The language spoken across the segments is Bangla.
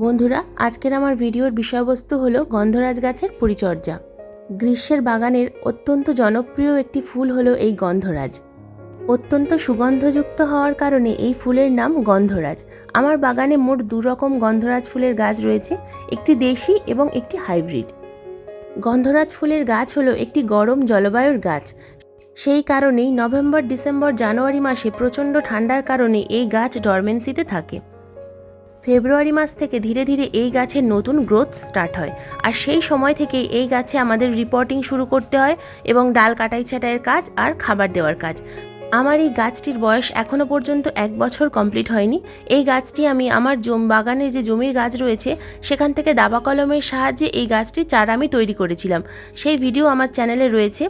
বন্ধুরা, আজকের আমার ভিডিওর বিষয়বস্তু হলো গন্ধরাজ গাছের পরিচর্যা। গ্রীষ্মের বাগানের অত্যন্ত জনপ্রিয় একটি ফুল হলো এই গন্ধরাজ। অত্যন্ত সুগন্ধযুক্ত হওয়ার কারণে এই ফুলের নাম গন্ধরাজ। আমার বাগানে মোট দু রকম গন্ধরাজ ফুলের গাছ রয়েছে, একটি দেশি এবং একটি হাইব্রিড। গন্ধরাজ ফুলের গাছ হলো একটি গরম জলবায়ুর গাছ। সেই কারণেই নভেম্বর, ডিসেম্বর, জানুয়ারি মাসে প্রচণ্ড ঠান্ডার কারণে এই গাছ ডরমেন্সিতে থাকে। ফেব্রুয়ারি মাস থেকে ধীরে ধীরে এই গাছের নতুন গ্রোথ স্টার্ট হয়। আর সেই সময় থেকেই এই গাছে আমাদের রিপোর্টিং শুরু করতে হয় এবং ডাল কাটাই ছাটাইয়ের কাজ আর খাবার দেওয়ার কাজ। আমার এই গাছটির বয়স এখনও পর্যন্ত এক বছর কমপ্লিট হয়নি। এই গাছটি আমি আমার জম বাগানের যে জমির গাছ রয়েছে, সেখান থেকে দাবা কলমের সাহায্যে এই গাছটির চারা আমি তৈরি করেছিলাম। সেই ভিডিও আমার চ্যানেলে রয়েছে।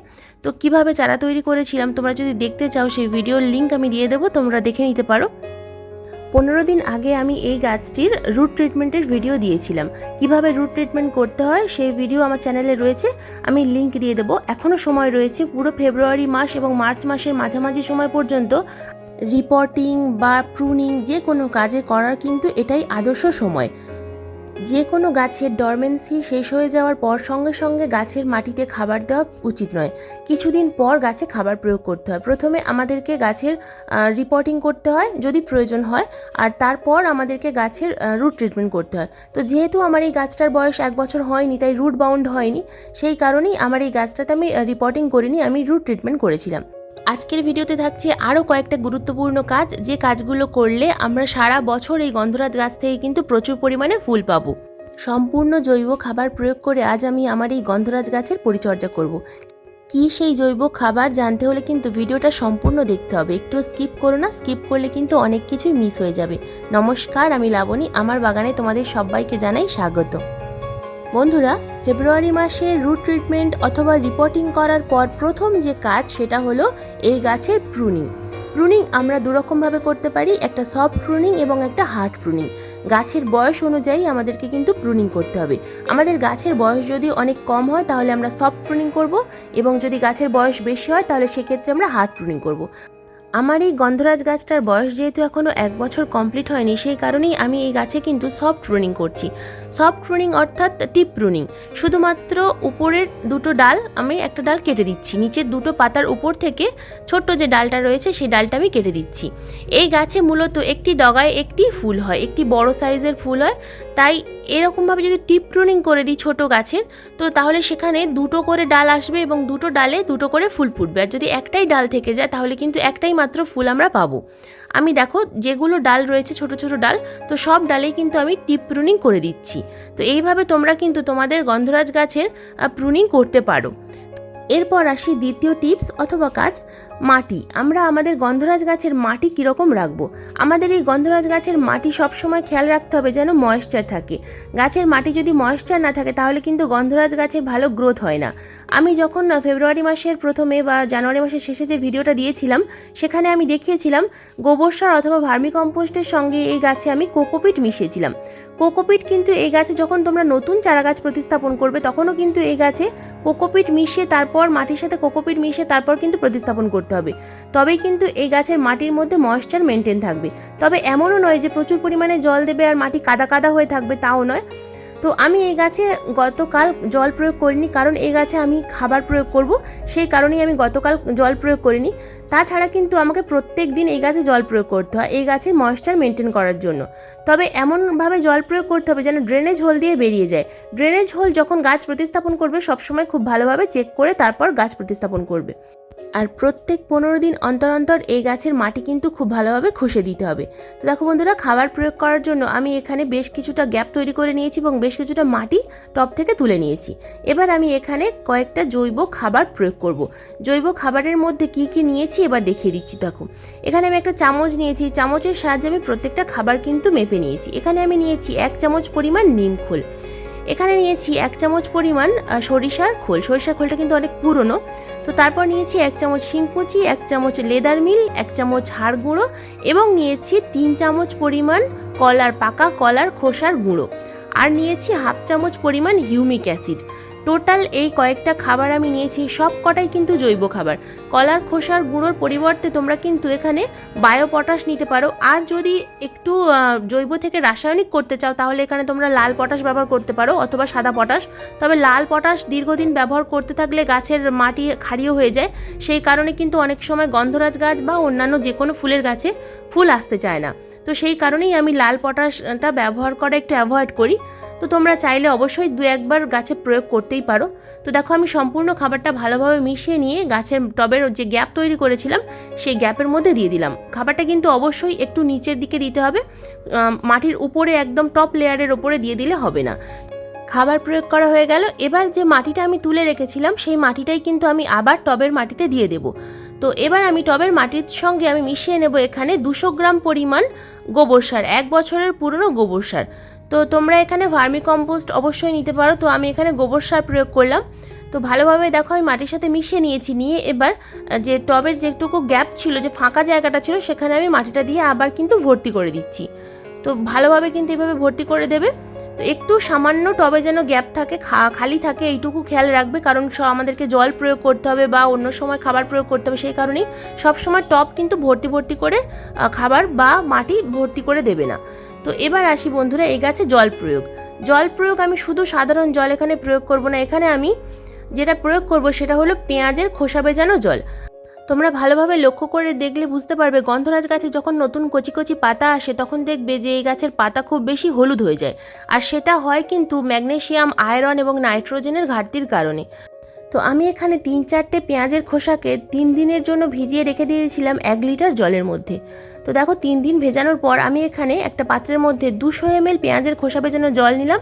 তো কীভাবে চারা তৈরি করেছিলাম, তোমরা যদি দেখতে চাও, সেই ভিডিওর লিঙ্ক আমি দিয়ে দেবো, তোমরা দেখে নিতে পারো। পনেরো দিন আগে আমি এই গাছটির রুট ট্রিটমেন্টের ভিডিও দিয়েছিলাম। কীভাবে রুট ট্রিটমেন্ট করতে হয় সেই ভিডিও আমার চ্যানেলে রয়েছে। আমি লিঙ্ক দিয়ে দেবো। এখনও সময় রয়েছে পুরো ফেব্রুয়ারি মাস এবং মার্চ মাসের মাঝামাঝি সময় পর্যন্ত। রিপোর্টিং বা প্রুনিং যে কোনো কাজে করার কিন্তু এটাই আদর্শ সময়। যে কোনো গাছের ডরমেন্সি শেষ হয়ে যাওয়ার পর সঙ্গে সঙ্গে গাছের মাটিতে খাবার দেওয়া উচিত নয়। কিছুদিন পর গাছে খাবার প্রয়োগ করতে হয়। প্রথমে আমাদেরকে গাছের রিপোর্টিং করতে হয় যদি প্রয়োজন হয়। আর তারপর আমাদেরকে গাছের রুট ট্রিটমেন্ট করতে হয়। তো যেহেতু আমার এই গাছটার বয়স এক বছর হয়নি, তাই রুট বাউন্ড হয়নি, সেই কারণেই আমার এই গাছটাতে আমি রিপোর্টিং করিনি, আমি রুট ট্রিটমেন্ট করেছিলাম। আজকের ভিডিওতে থাকছে আরও কয়েকটা গুরুত্বপূর্ণ কাজ। যে কাজগুলো করলে আমরা সারা বছর এই গন্ধরাজ গাছ থেকে কিন্তু প্রচুর পরিমাণে ফুল পাবো। সম্পূর্ণ জৈব খাবার প্রয়োগ করে আজ আমি আমার এই গন্ধরাজ গাছের পরিচর্যা করব। কি সেই জৈব খাবার জানতে হলে কিন্তু ভিডিওটা সম্পূর্ণ দেখতে হবে। একটু স্কিপ করো না, স্কিপ করলে কিন্তু অনেক কিছুই মিস হয়ে যাবে। নমস্কার, আমি লাবণী। আমার বাগানে তোমাদের সবাইকে জানাই স্বাগত। বন্ধুরা ফেব্রুয়ারি মাসে রুট ট্রিটমেন্ট অথবা রিপোর্টিং করার পর প্রথম যে কাজ সেটা হলো এই গাছের প্রুনিং প্রুনিং আমরা দুরকমভাবে করতে পারি, একটা সফট প্রুনিং এবং একটা হার্ড প্রুনিং গাছের বয়স অনুযায়ী আমাদেরকে কিন্তু প্রুনিং করতে হবে। আমাদের গাছের বয়স যদি অনেক কম হয় তাহলে আমরা সফট প্রুনিং করব এবং যদি গাছের বয়স বেশি হয় তাহলে সেক্ষেত্রে আমরা হার্ড প্রুনিং করব। আমার এই গন্ধরাজ গাছটার বয়স যেহেতু এখনও এক বছর কমপ্লিট হয়নি, সেই কারণেই আমি এই গাছে কিন্তু সফট প্রুনিং করছি। সফট প্রুনিং অর্থাৎ টিপ প্রুনিং শুধুমাত্র উপরের দুটো ডাল আমি একটা ডাল কেটে দিচ্ছি। নিচের দুটো পাতার উপর থেকে ছোট্ট যে ডালটা রয়েছে, সেই ডালটা আমি কেটে দিচ্ছি। এই গাছে মূলত একটি ডগায় একটি ফুল হয়, একটি বড় সাইজের ফুল হয়, তাই এরকমভাবে যদি টিপ প্রুনিং করে দিই ছোটো গাছের, তো তাহলে সেখানে দুটো করে ডাল আসবে এবং দুটো ডালে দুটো করে ফুল ফুটবে। আর যদি একটাই ডাল থেকে যায়, তাহলে কিন্তু একটাই মাত্র ফুল আমরা পাবো। আমি দেখো, যেগুলো ডাল রয়েছে, ছোট ছোট ডাল, তো সব ডালেই কিন্তু আমি টিপ প্রুনিং করে দিচ্ছি। তো এইভাবে তোমরা কিন্তু তোমাদের গন্ধরাজ গাছের প্রুনিং করতে পারো। এরপর আসি দ্বিতীয় টিপস অথবা কাজ, মাটি। আমরা আমাদের গন্ধরাজ গাছের মাটি কীরকম রাখব? আমাদের এই গন্ধরাজ গাছের মাটি সবসময় খেয়াল রাখতে হবে যেন ময়েশ্চার থাকে। গাছের মাটি যদি ময়েশ্চার না থাকে তাহলে কিন্তু গন্ধরাজ গাছের ভালো গ্রোথ হয় না। আমি যখন ফেব্রুয়ারি মাসের প্রথমে বা জানুয়ারি মাসের শেষে যে ভিডিওটা দিয়েছিলাম, সেখানে আমি দেখিয়েছিলাম গোবর সার অথবা ভার্মি কম্পোস্টের সঙ্গে এই গাছে আমি কোকোপিট মিশিয়েছিলাম। কোকোপিট কিন্তু এই গাছে যখন তোমরা নতুন চারা গাছ প্রতিস্থাপন করবে, তখনও কিন্তু এই গাছে কোকোপিট মিশিয়ে তারপর মাটির সাথে কোকোপিট মিশিয়ে তারপর কিন্তু প্রতিস্থাপন করতে হবে। তবেই কিন্তু এই গাছের মাটির মধ্যে ময়েশ্চার মেনটেন থাকবে। তবে এমনও নয় যে প্রচুর পরিমাণে জল দেবে আর মাটি কাদা কাদা হয়ে থাকবে, তাও নয়। তো আমি এই গাছে গতকাল জল প্রয়োগ করিনি, কারণ এই গাছে আমি খাবার প্রয়োগ করব, সেই কারণেই আমি গতকাল জল প্রয়োগ করিনি। তাছাড়া কিন্তু আমাকে প্রত্যেক দিন এই গাছে জল প্রয়োগ করতে হয়, এই গাছের ময়েশ্চার মেনটেন করার জন্য। তবে এমনভাবে জল প্রয়োগ করতে হবে যেন ড্রেনেজ হোল দিয়ে বেরিয়ে যায়। ড্রেনেজ হোল যখন গাছ প্রতিস্থাপন করবে, সবসময় খুব ভালোভাবে চেক করে তারপর গাছ প্রতিস্থাপন করবে। আর প্রত্যেক পনেরো দিন অন্তর অন্তর এই গাছের মাটি কিন্তু খুব ভালোভাবে খুশে দিতে হবে। তো দেখো বন্ধুরা, খাবার প্রয়োগ করার জন্য আমি এখানে বেশ কিছুটা গ্যাপ তৈরি করে নিয়েছি এবং বেশ কিছুটা মাটি টপ থেকে তুলে নিয়েছি। এবার আমি এখানে কয়েকটা জৈব খাবার প্রয়োগ করব। জৈব খাবারের মধ্যে কি কি নিয়েছি এবার দেখিয়ে দিচ্ছি, দেখো। এখানে আমি একটা চামচ নিয়েছি, চামচের সাহায্যে আমি প্রত্যেকটা খাবার কিন্তু মেপে নিয়েছি। এখানে আমি নিয়েছি এক চামচ পরিমাণ নিম খোল। এখানে নিয়েছি এক চামচ পরিমাণ সরিষার খোল। সরিষার খোলটা কিন্তু অনেক পুরনো। তো তারপর নিয়েছি এক চামচ শিংকুচি এক চামচ লেদার মিল, এক চামচ হাড় গুঁড়ো এবং নিয়েছি তিন চামচ পরিমাণ কলার পাকা কলার খোসার গুঁড়ো। আর নিয়েছি হাফ চামচ পরিমাণ হিউমিক অ্যাসিড। টোটাল এই কয়েকটা খাবার আমি নিয়েছি, সব কটাই কিন্তু জৈব খাবার। কলার, খোসার গুঁড়োর পরিবর্তে তোমরা কিন্তু এখানে বায়ো পটাশ নিতে পারো। আর যদি একটু জৈব থেকে রাসায়নিক করতে চাও, তাহলে এখানে তোমরা লাল পটাশ ব্যবহার করতে পারো অথবা সাদা পটাশ তবে লাল পটাশ দীর্ঘদিন ব্যবহার করতে থাকলে গাছের মাটি ক্ষারীয় হয়ে যায়। সেই কারণে কিন্তু অনেক সময় গন্ধরাজ গাছ বা অন্যান্য যে কোনো ফুলের গাছে ফুল আসতে চায় না। তো সেই কারণেই আমি লাল পটাশটা ব্যবহার করা একটু অ্যাভয়েড করি। তো তোমরা চাইলে অবশ্যই দু একবার গাছে প্রয়োগ করতেই পারো। তো দেখো আমি সম্পূর্ণ খাবারটা ভালোভাবে মিশিয়ে নিয়ে গাছের টবের যে গ্যাপ তৈরি করেছিলাম, সেই গ্যাপের মধ্যে দিয়ে দিলাম। খাবারটা কিন্তু অবশ্যই একটু নিচের দিকে দিতে হবে। মাটির উপরে একদম টপ লেয়ারের ওপরে দিয়ে দিলে হবে না। খাবার প্রয়োগ করা হয়ে গেল। এবার যে মাটিটা আমি তুলে রেখেছিলাম, সেই মাটিটাই কিন্তু আমি আবার টবের মাটিতে দিয়ে দেব। তো এবার আমি টবের মাটির সঙ্গে আমি মিশিয়ে নেব এখানে দুশো গ্রাম পরিমাণ গোবর সার, এক বছরের পুরনো গোবর সার। তো তোমরা এখানে ভার্মি কম্পোস্ট অবশ্যই নিতে পারো। তো আমি এখানে গোবর সার প্রয়োগ করলাম। তো ভালোভাবে দেখো আমি মাটির সাথে মিশিয়ে নিয়েছি। নিয়ে এবার যে টবের যেটুকু গ্যাপ ছিল, যে ফাঁকা জায়গাটা ছিল, সেখানে আমি মাটিটা দিয়ে আবার কিন্তু ভর্তি করে দিচ্ছি। তো ভালোভাবে কিন্তু এভাবে ভর্তি করে দেবে। তো একটু সামান্য টবে যেন গ্যাপ থাকে খালি থাকে, এইটুকু খেয়াল রাখবে। কারণ আমাদেরকে জল প্রয়োগ করতে হবে বা অন্য সময় খাবার প্রয়োগ করতে হবে সেই কারণেই সবসময় টব কিন্তু ভর্তি ভর্তি করে খাবার বা মাটি ভর্তি করে দেবে না। তো এবার আসি বন্ধুরা এই গাছে জল প্রয়োগ। জল প্রয়োগ আমি শুধু সাধারণ জল এখানে প্রয়োগ করব না, এখানে আমি যেটা প্রয়োগ করব সেটা হলো পেঁয়াজের খোসা ভেজানো জল। তোমরা ভালোভাবে লক্ষ্য করে দেখলে বুঝতে পারবে গন্ধরাজ গাছে যখন নতুন কচি কচি পাতা আসে, তখন দেখবে যে এই গাছের পাতা খুব বেশি হলুদ হয়ে যায়। আর সেটা হয় কিন্তু ম্যাগনেশিয়াম, আয়রন এবং নাইট্রোজেনের ঘাটতির কারণে। তো আমি এখানে তিন চারটে পেঁয়াজের খোসাকে তিন দিনের জন্য ভিজিয়ে রেখে দিয়েছিলাম এক লিটার জলের মধ্যে। তো দেখো তিন দিন ভেজানোর পর আমি এখানে একটা পাত্রের মধ্যে দুশো এমএল পেঁয়াজের খোসা ভেজানো জল নিলাম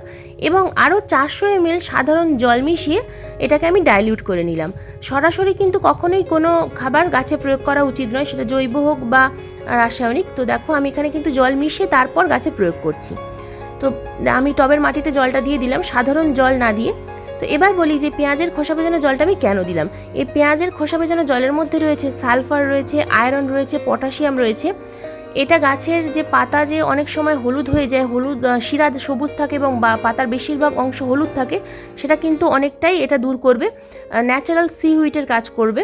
এবং আরও চারশো এমএল সাধারণ জল মিশিয়ে এটাকে আমি ডাইলিউট করে নিলাম। সরাসরি কিন্তু কখনোই কোনো খাবার গাছে প্রয়োগ করা উচিত নয়, সেটা জৈব হোক বা রাসায়নিক। তো দেখো আমি এখানে কিন্তু জল মিশিয়ে তারপর গাছে প্রয়োগ করছি। তো আমি টবের মাটিতে জলটা দিয়ে দিলাম, সাধারণ জল না দিয়ে। তো এবার বলি যে পেঁয়াজের খোসা ভেজানো জলটা আমি কেন দিলাম? এই পেঁয়াজের খোসা ভেজানো জলের মধ্যে রয়েছে সালফার, রয়েছে আয়রন, রয়েছে পটাশিয়াম, রয়েছে। এটা গাছের যে পাতা যে অনেক সময় হলুদ হয়ে যায়, হলুদ শিরা সবুজ থাকে এবং বা পাতার বেশিরভাগ অংশ হলুদ থাকে, সেটা কিন্তু অনেকটাই এটা দূর করবে। ন্যাচারাল সি হুইটের কাজ করবে।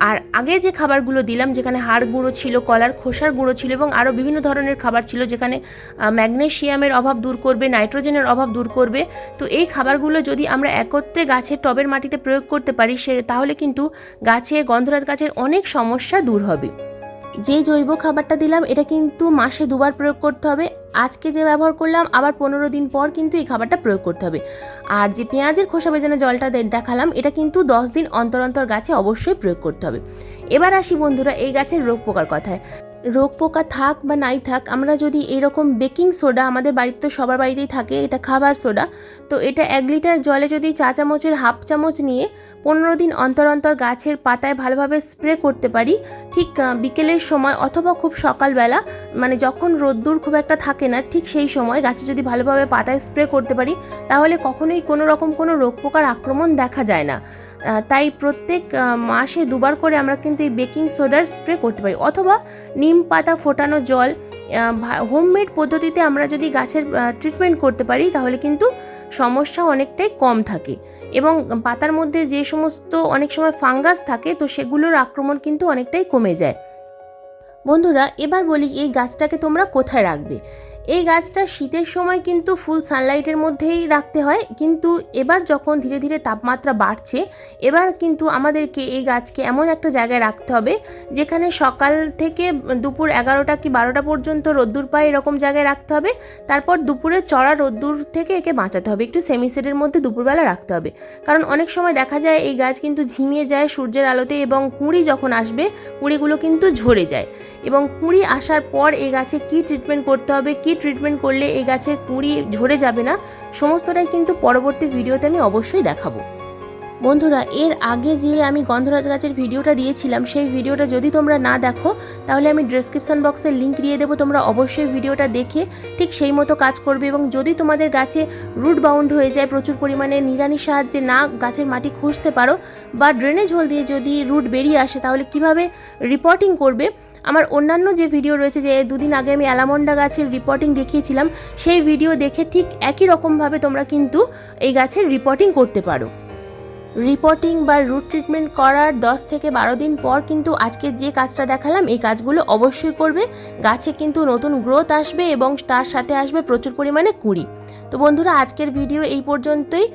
আর আগে যে খাবারগুলো দিলাম যেখানে হাড় গুঁড়ো ছিল কলার খোসার গুঁড়ো ছিল এবং আরও বিভিন্ন ধরনের খাবার ছিল যেখানে আহ, ম্যাগনেসিয়ামের অভাব দূর করবে নাইট্রোজেনের অভাব দূর করবে তো এই খাবারগুলো যদি আমরা একত্রে গাছের টবের মাটিতে প্রয়োগ করতে পারি সে তাহলে কিন্তু গাছে গন্ধরাজ গাছের অনেক সমস্যা দূর হবে। যে জৈব খাবারটা দিলাম এটা কিন্তু মাসে দুবার প্রয়োগ করতে হবে আজকে যে ব্যবহার করলাম, আবার পনেরো দিন পর কিন্তু এই খাবারটা প্রয়োগ করতে হবে। আর যে পেঁয়াজের খোসা বেজানো জলটা দেখালাম, এটা কিন্তু দশ দিন অন্তর অন্তর গাছে অবশ্যই প্রয়োগ করতে হবে। এবার আসি বন্ধুরা এই গাছের রোগ পোকার কথায়। রোগ পোকা থাক বা নাই থাক, আমরা যদি এরকম বেকিং সোডা আমাদের বাড়িতে তো সবার বাড়িতেই থাকে, এটা খাবার সোডা, তো এটা এক লিটার জলে যদি চা চামচের হাফ চামচ নিয়ে পনেরো দিন অন্তর অন্তর গাছের পাতায় ভালোভাবে স্প্রে করতে পারি, ঠিক বিকেলের সময় অথবা খুব সকালবেলা মানে যখন রোদ্দুর খুব একটা থাকে না, ঠিক সেই সময় গাছে যদি ভালোভাবে পাতায় স্প্রে করতে পারি, তাহলে কখনোই কোনো রকম কোনো রোগ পোকার আক্রমণ দেখা যায় না। তাই প্রত্যেক মাসে দুবার করে আমরা কিন্তু এই বেকিং সোডার স্প্রে করতে পারি। অথবা নিম পাতা ফোটানো জল হোমমেড পদ্ধতিতে আমরা যদি গাছের ট্রিটমেন্ট করতে পারি, তাহলে কিন্তু সমস্যা অনেকটাই কম থাকে। এবং পাতার মধ্যে যে সমস্ত, অনেক সময় ফাঙ্গাস থাকে, তো সেগুলোর আক্রমণ কিন্তু অনেকটাই কমে যায়। বন্ধুরা, এবার বলি এই গাছটাকে তোমরা কোথায় রাখবে? এই গাছটা শীতের সময় কিন্তু ফুল সানলাইটের মধ্যেই রাখতে হয়। কিন্তু এবার যখন ধীরে ধীরে তাপমাত্রা বাড়ছে, এবার কিন্তু আমাদেরকে এই গাছকে এমন একটা জায়গায় রাখতে হবে, যেখানে সকাল থেকে দুপুর এগারোটা কি বারোটা পর্যন্ত রোদ্দুর পায় এরকম জায়গায় রাখতে হবে। তারপর দুপুরে চড়া রোদ্দুর থেকে একে বাঁচাতে হবে, একটু সেমিসেটের মধ্যে দুপুরবেলা রাখতে হবে। কারণ অনেক সময় দেখা যায় এই গাছ কিন্তু ঝিমিয়ে যায় সূর্যের আলোতে এবং কুঁড়ি যখন আসবে, কুঁড়িগুলো কিন্তু ঝরে যায়। এবং কুঁড়ি আসার পর এই গাছে কি ট্রিটমেন্ট করতে হবে, কি ট্রিটমেন্ট করলে এই গাছের কুঁড়ি ঝরে যাবে না, সমস্তটাই কিন্তু পরবর্তী ভিডিওতে আমি অবশ্যই দেখাবো। বন্ধুরা, এর আগে যে আমি গন্ধরাজ গাছের ভিডিওটা দিয়েছিলাম, সেই ভিডিওটা যদি তোমরা না দেখো, তাহলে আমি ডেসক্রিপশন বক্সে লিঙ্ক দিয়ে দেবো, তোমরা অবশ্যই ভিডিওটা দেখে ঠিক সেই মতো কাজ করবে এবং যদি তোমাদের গাছে রুট বাউন্ড হয়ে যায়, প্রচুর পরিমাণে নিড়ানির সাহায্যে না গাছের মাটি খুঁজতে পারো বা ড্রেনেজ হোল দিয়ে যদি রুট বেরিয়ে আসে, তাহলে কীভাবে রিপোর্টিং করবে? আমার অন্যান্য যে ভিডিও রয়েছে যে দুদিন আগে আমি অ্যালামন্ডা গাছের রিপোর্টিং দেখিয়েছিলাম, সেই ভিডিও দেখে ঠিক একই রকমভাবে তোমরা কিন্তু এই গাছের রিপোর্টিং করতে পারো। রিপোর্টিং বা রুট ট্রিটমেন্ট করার দশ থেকে বারো দিন পর কিন্তু আজকে যে কাজটা দেখালাম, এই কাজগুলো অবশ্যই করবে। গাছে কিন্তু নতুন গ্রোথ আসবে এবং তার সাথে আসবে প্রচুর পরিমাণে কুঁড়ি। তো বন্ধুরা, আজকের ভিডিও এই পর্যন্তই।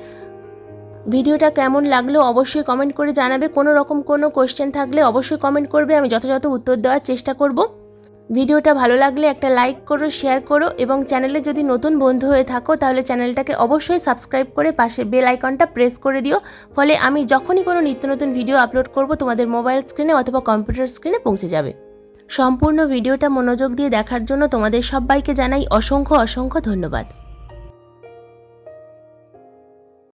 ভিডিওটা কেমন লাগল অবশ্যই কমেন্ট করে জানাবে। কোনো রকম কোনো কোয়েশ্চেন থাকলে অবশ্যই কমেন্ট করবে। আমি যথাযথ উত্তর দেওয়ার চেষ্টা করব। ভিডিওটা ভালো লাগলে একটা লাইক করো শেয়ার করো এবং চ্যানেলে যদি নতুন বন্ধু হয়ে থাকো তাহলে চ্যানেলটাকে অবশ্যই সাবস্ক্রাইব করে পাশে বেল আইকনটা প্রেস করে দিও। ফলে আমি যখনই কোনো নিত্য নতুন ভিডিও আপলোড করব, তোমাদের মোবাইল স্ক্রিনে অথবা কম্পিউটার স্ক্রিনে পৌঁছে যাবে। সম্পূর্ণ ভিডিওটা মনোযোগ দিয়ে দেখার জন্য তোমাদের সবাইকে জানাই অসংখ্য অসংখ্য ধন্যবাদ।